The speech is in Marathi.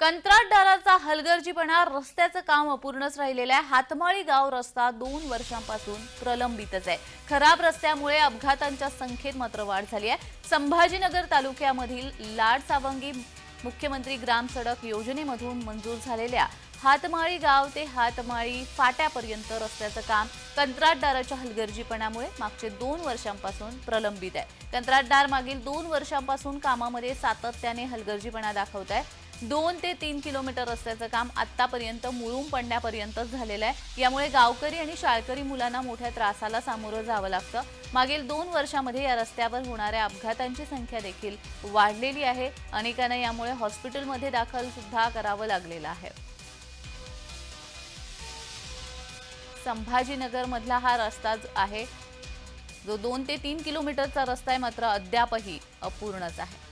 कंत्राटदाराचा हलगर्जीपणा रस्त्याचं काम अपूर्णच राहिलेलं आहे. हातमाळी गाव रस्ता दोन वर्षांपासून प्रलंबितच आहे. खराब रस्त्यामुळे अपघातांच्या संख्येत मात्र वाढ झाली आहे. संभाजीनगर तालुक्यामधील लाड सावंगी मुख्यमंत्री ग्राम सडक योजनेमधून मंजूर झालेल्या हातमाळी गाव ते हातमाळी फाट्यापर्यंत रस्त्याचं काम कंत्राटदाराच्या हलगर्जीपणामुळे मागचे दोन वर्षांपासून प्रलंबित आहे. कंत्राटदार मागील दोन वर्षांपासून कामामध्ये सातत्याने हलगर्जीपणा दाखवत आहे. दोन ते तीन किलोमीटर रस्त्याचं काम आतापर्यंत मुळून पडण्यापर्यंतच झालेलं आहे. यामुळे गावकरी आणि शाळकरी मुलांना मोठ्या त्रासाला सामोरं जावं लागतं. मागील दोन वर्षामध्ये या रस्त्यावर होणाऱ्या अपघातांची संख्या देखील वाढलेली आहे. अनेकांना यामुळे हॉस्पिटलमध्ये दाखल सुद्धा करावं लागलेलं आहे. संभाजीनगरमधला हा रस्ता आहे. जो दोन ते तीन किलोमीटरचा रस्ता आहे मात्र अद्यापही अपूर्णच आहे.